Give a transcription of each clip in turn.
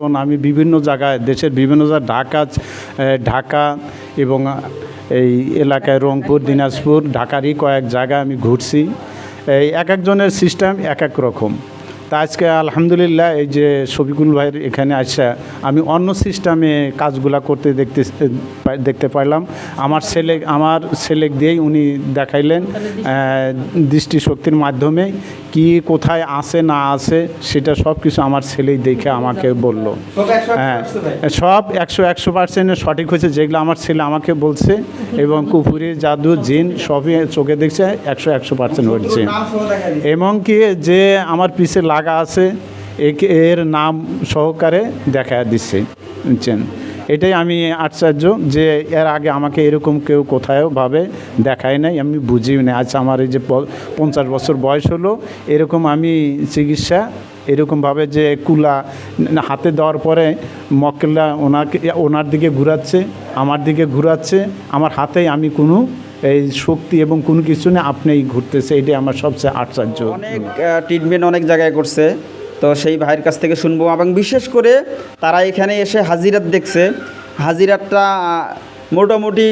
আমি বিভিন্ন জায়গায়, দেশের বিভিন্ন জায়গায়, ঢাকা ঢাকা এবং এই এলাকায় রংপুর, দিনাজপুর ঢাকারই কয়েক জায়গায় আমি ঘুরছি। এই এক একজনের সিস্টেম এক এক রকম। তা আজকে আলহামদুলিল্লাহ এই যে শফিকুল ভাইয়ের এখানে আসা, আমি অন্য সিস্টেমে কাজগুলা করতে দেখতে দেখতে পারলাম আমার ছেলে আমার ছেলে দিয়েই উনি দেখাইলেন দৃষ্টিশক্তির মাধ্যমে কি কোথায় আছে, না আছে, সেটা সব কিছু আমার ছেলেই দেখে আমাকে বলল। হ্যাঁ সব একশো একশো পার্সেন্ট সঠিক হয়েছে, যেগুলো আমার ছেলে আমাকে বলছে, এবং কুপুরি জাদু, জিন, সবই চোখে দেখছে, একশো একশো পার্সেন্ট হচ্ছে এবং কি যে আমার পিছে লাগা আছে এর নাম সহকারে দেখা দিচ্ছে এটাই আমি আশ্চর্য যে এর আগে আমাকে এরকম কেউ কোথাও ভাবে দেখায় নাই, আমি বুঝিও না আচ্ছা আমার এই যে পঞ্চাশ বছর বয়স হলো, এরকম আমি চিকিৎসা এরকমভাবে যে কুলা হাতে দেওয়ার পরে মক্কেলরা ওনাকে, ওনার দিকে ঘুরাচ্ছে, আমার দিকে ঘুরাচ্ছে, আমার হাতেই আমি কোনো এই শক্তি এবং কোনো কিছু না, আপনিই ঘুরতেছে, এটাই আমার সবচেয়ে আশ্চর্য। অনেক ট্রিটমেন্ট অনেক জায়গায় করছে। তো সেই ভাইয়ের কাছ থেকে শুনব। এবং বিশেষ করে তারা এখানে এসে হাজিরাত দেখছে। হাজিরাতটা মোটামুটি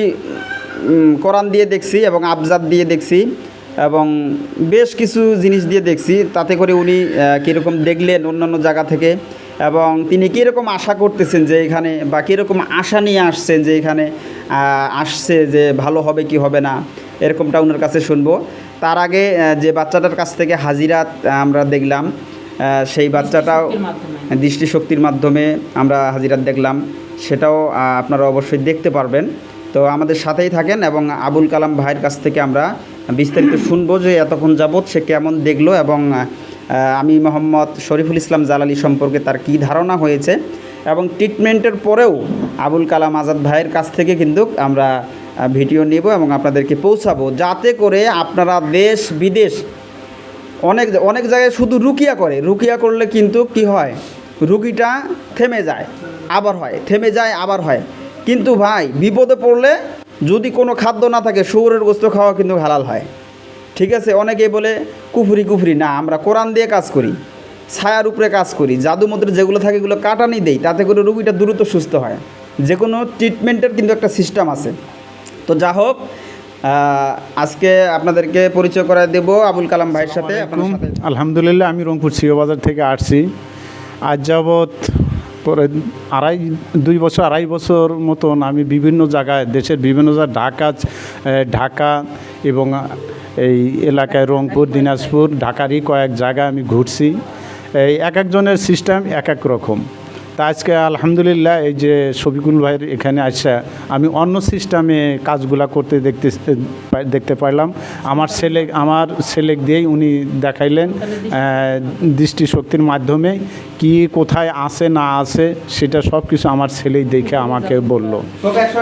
কোরআন দিয়ে দেখছি এবং আবজাদ দিয়ে দেখছি এবং বেশ কিছু জিনিস দিয়ে দেখছি। তাতে করে উনি কীরকম দেখলেন অন্যান্য জায়গা থেকে এবং তিনি কীরকম আশা করতেছেন যে এখানে বা কীরকম আশা নিয়ে আসছেন যে এখানে আসছে যে ভালো হবে কি হবে না, এরকমটা ওনার কাছে শুনব। তার আগে যে বাচ্চাটার কাছ থেকে হাজিরাত আমরা দেখলাম। সেই বাচ্চাটাও দৃষ্টিশক্তির মাধ্যমে আমরা হাজিরাত দেখলাম। সেটাও আপনারা অবশ্যই দেখতে পারবেন। তো আমাদের সাথেই থাকেন এবং আবুল কালাম ভাইয়ের কাছ থেকে আমরা বিস্তারিত শুনব যে এতক্ষণ যাবৎ সে কেমন দেখল এবং আমি মোহাম্মদ শরীফুল ইসলাম জালালি সম্পর্কে তার কী ধারণা হয়েছে এবং ট্রিটমেন্টের পরেও আবুল কালাম আজাদ ভাইয়ের কাছ থেকে কিন্তু আমরা ভিডিও নেব এবং আপনাদেরকে পৌঁছাবো। যাতে করে আপনারা দেশ বিদেশ অনেক অনেক জায়গায় শুধু রুকিয়া করে। রুকিয়া করলে কিন্তু কি হয়? রুগীটা থেমে যায়, আবার হয়। থেমে যায়, আবার হয়। কিন্তু ভাই, বিপদে পড়লে যদি কোনো খাদ্য না থাকে, শুয়োরের গোস্ত খাওয়া কিন্তু হালাল হয়। ঠিক আছে? অনেকেই বলে, কুফরি কুফরি। না, আমরা কোরআন দিয়ে কাজ করি, ছায়ার উপরে কাজ করি। জাদু যেগুলো থাকে, এগুলো কাটানি দেই। তাতে করে রুগীটা দ্রুত সুস্থ হয়। যে কোনো ট্রিটমেন্টের কিন্তু একটা সিস্টেম আছে। তো যা হোক আজকে আপনাদেরকে পরিচয় করায় দেব আবুল কালাম ভাইয়ের সাথে আলহামদুলিল্লাহ আমি রংপুর বাজার থেকে আসছি। আজ যাবৎ পরে আড়াই দুই বছর আড়াই বছর মতন আমি বিভিন্ন জায়গায় দেশের বিভিন্ন জায়গায় ঢাকা ঢাকা এবং এই এলাকায় রংপুর দিনাজপুর ঢাকারই কয়েক জায়গায় আমি ঘুরছি। এই এক একজনের সিস্টেম এক এক রকম। তা আজকে আলহামদুলিল্লাহ এই যে শফিকুল ভাইয়ের এখানে আসা আমি অন্য সিস্টেমে কাজগুলা করতে দেখতে দেখতে পারলাম আমার ছেলে আমার ছেলে দিয়েই উনি দেখাইলেন দৃষ্টিশক্তির মাধ্যমে কি কোথায় আসে না আসে সেটা সব কিছু আমার ছেলেই দেখে আমাকে বলল।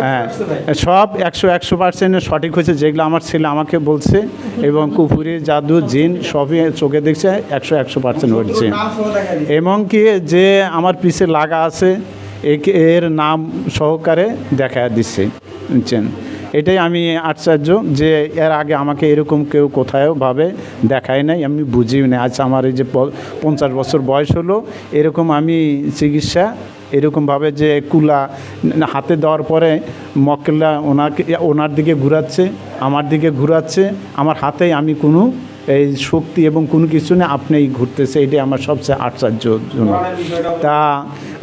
হ্যাঁ সব একশো একশো পার্সেন্ট সঠিক হয়েছে যেগুলো আমার ছেলে আমাকে বলছে। এবং কুপুরি জাদু জিন সবই চোখে দেখছে একশো একশো পার্সেন্ট হচ্ছে এবং কি যে আমার পিছে লাগা আছে একে- এর নাম সহকারে দেখা দিচ্ছে। বুঝছেন? এটাই আমি আশ্চর্য যে এর আগে আমাকে এরকম কেউ কোথাও ভাবে দেখায় নাই, আমি বুঝিও না আজ আমার এই যে পঞ্চাশ বছর বয়স হলো, এরকম আমি চিকিৎসা এরকমভাবে যে কুলা হাতে দেওয়ার পরে মক্কেলরা ওনাকে, ওনার দিকে ঘুরাচ্ছে, আমার দিকে ঘুরাচ্ছে, আমার হাতেই আমি কোনো এই শক্তি এবং কোনো কিছু না আপনিই ঘুরতেছে এটি আমার সবচেয়ে আশ্চর্যজনক তা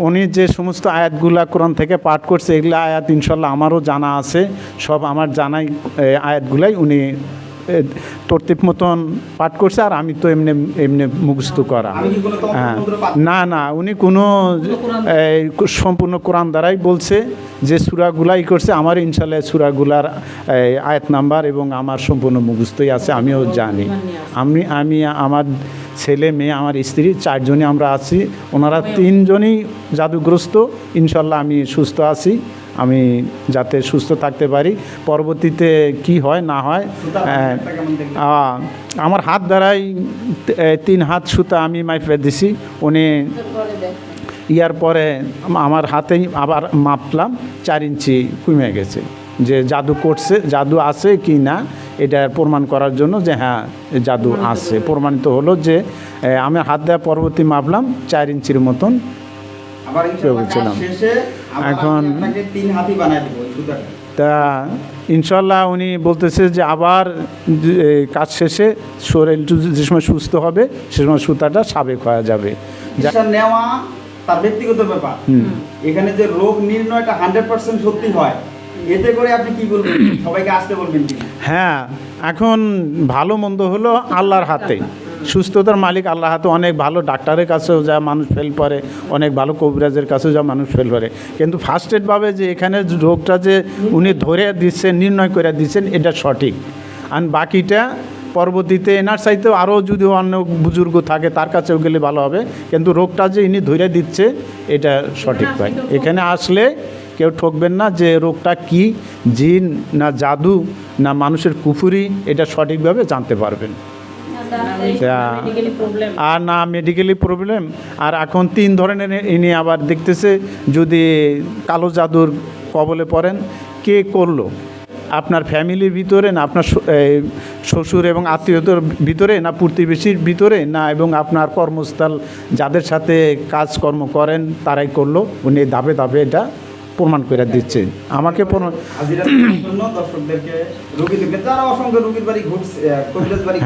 উনি যে সমস্ত আয়াতগুলা কোরআন থেকে পাঠ করছে, এগুলো আয়াত ইনশাল্লাহ আমারও জানা আছে। সব আমার জানাই আয়াতগুলাই উনি এ, তরতিব মতন পাঠ করছে আর আমি তো এমনি এমনি মুখস্থ করা। হ্যাঁ। না না উনি কোনো সম্পূর্ণ কোরআন দ্বারাই বলছে যে সুরাগুলাই করছে। আমার ইনশাল্লাহ সুরাগুলার আয়াত নাম্বার এবং আমার সম্পূর্ণ মুখস্থই আছে আমিও জানি। আমি আমি আমার ছেলে মেয়ে আমার স্ত্রী চারজনই আমরা আছি। ওনারা তিনজনই জাদুগ্রস্ত। ইনশাল্লাহ আমি সুস্থ আছি। আমি যাতে সুস্থ থাকতে পারি। পরবর্তীতে কি হয় না হয় আমার হাত দ্বারাই তিন হাত সুতা আমি মাইফে দিছি। উনি ইয়ার পরে আমার হাতেই আবার মাপলাম চার ইঞ্চি কমে গেছে। যে জাদু করছে জাদু আছে কি না এটা প্রমাণ করার জন্য যে হ্যাঁ জাদু আছে। প্রমাণিত হলো যে আমি হাত দেওয়া পরবর্তী মাপলাম চার ইঞ্চির মতন ছিলাম। এখন- তা ইনশাল্লাহ উনি বলতেছে যে আবার কাজ শেষে শরীর যে সময় সুস্থ হবে সে সময় সুতাটা সাবেক হয়ে যাবে। নেওয়া তার ব্যক্তিগত ব্যাপার। এখানে যে রোগ নির্ণয়টা হান্ড্রেড পার্সেন্ট সত্যি হয় এতে করে আপনি কি বলবেন? সবাইকে আসতে বলবেন হ্যাঁ এখন ভালো মন্দ হলো আল্লাহর হাতে সুস্থতার মালিক আল্লাহ হাতে অনেক ভালো ডাক্তারের কাছেও যা মানুষ ফেল করে অনেক ভালো কবিরাজের কাছেও যা মানুষ ফেল করে। কিন্তু ফার্স্ট এডভাবে যে এখানে রোগটা যে উনি ধরে দিচ্ছেন নির্ণয় করে দিচ্ছেন এটা সঠিক। আর বাকিটা পরবর্তীতে এনার চাইতেও আরও যদি অন্য বুজুর্গ থাকে তার কাছেও গেলে ভালো হবে। কিন্তু রোগটা যে ইনি ধরে দিচ্ছে এটা সঠিক ভাই এখানে আসলে কেউ ঠকবেন না যে রোগটা কি জিন না জাদু না মানুষের কুফুরি এটা সঠিকভাবে জানতে পারবেন। তা- আর না মেডিকেলি প্রবলেম আর এখন তিন ধরনের ইনি আবার দেখতেছে যদি কালো জাদুর কবলে পড়েন কে করল? আপনার ফ্যামিলির ভিতরে না আপনার শ্বশুর এবং আত্মীয়তার ভিতরে না প্রতিবেশীর ভিতরে না এবং আপনার কর্মস্থল যাদের সাথে কাজকর্ম করেন তারাই করল? উনি ধাপে ধাপে এটা প্রমাণ করে দিচ্ছে। আমাকে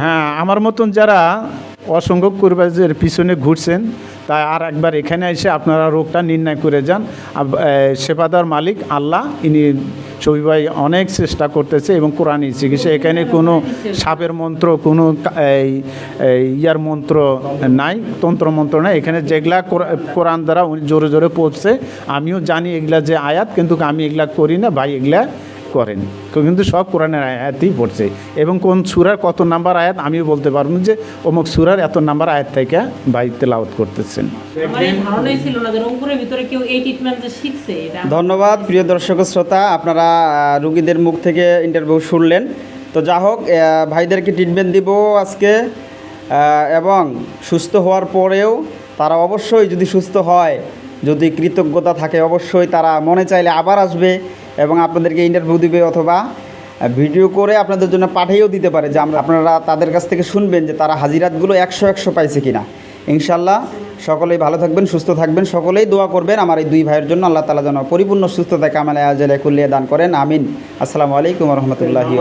হ্যাঁ আমার মতন যারা অসংখ্য কুরবাজের পিছনে ঘুরছেন তাই আর একবার এখানে এসে আপনারা রোগটা নির্ণয় করে যান। সেবাদার মালিক আল্লাহ, ইনি ছবি ভাই অনেক চেষ্টা করতেছে এবং কোরআনই চিকিৎসা। এখানে কোনো সাপের মন্ত্র, কোনো এই ইয়ার মন্ত্র নাই, তন্ত্র মন্ত্র নাই। এখানে যেগুলা কোরআ- কোরআন দ্বারা জোরে জোরে পড়ছে, আমিও জানি এগুলা যে আয়াত, কিন্তু আমি এগুলা করি না, ভাই এগুলা করেন। কিন্তু সব কোরআনের আয়াতই পড়ছে। এবং কোন সুরার কত নাম্বার আয়াত আমিও বলতে পারব যে অমুক সুরার এত নাম্বার আয়াত থেকে ভাই তেলাওয়াত করতেছেন। ধন্যবাদ প্রিয় দর্শক শ্রোতা আপনারা রুগীদের মুখ থেকে ইন্টারভিউ শুনলেন। তো যা হোক ভাইদেরকে ট্রিটমেন্ট দিব আজকে এবং সুস্থ হওয়ার পরেও তারা অবশ্যই যদি সুস্থ হয় যদি কৃতজ্ঞতা থাকে অবশ্যই তারা মনে চাইলে আবার আসবে। এবং আপনাদেরকে ইন্টারভিউ দিবে অথবা ভিডিও করে আপনাদের জন্য পাঠিয়েও দিতে পারে যে আমরা, আপনারা তাদের কাছ থেকে শুনবেন যে তারা হাজিরাতগুলো একশো একশো পাইছে কি না ইনশাল্লাহ সকলেই ভালো থাকবেন, সুস্থ থাকবেন, সকলেই দোয়া করবেন। আমার এই দুই ভাইয়ের জন্য আল্লাহ তালা যেন পরিপূর্ণ সুস্থতা কামালে আজ কুল্লিয়া দান করেন, আমিন। আসসালামু আলাইকুম রহমতুল্লাহি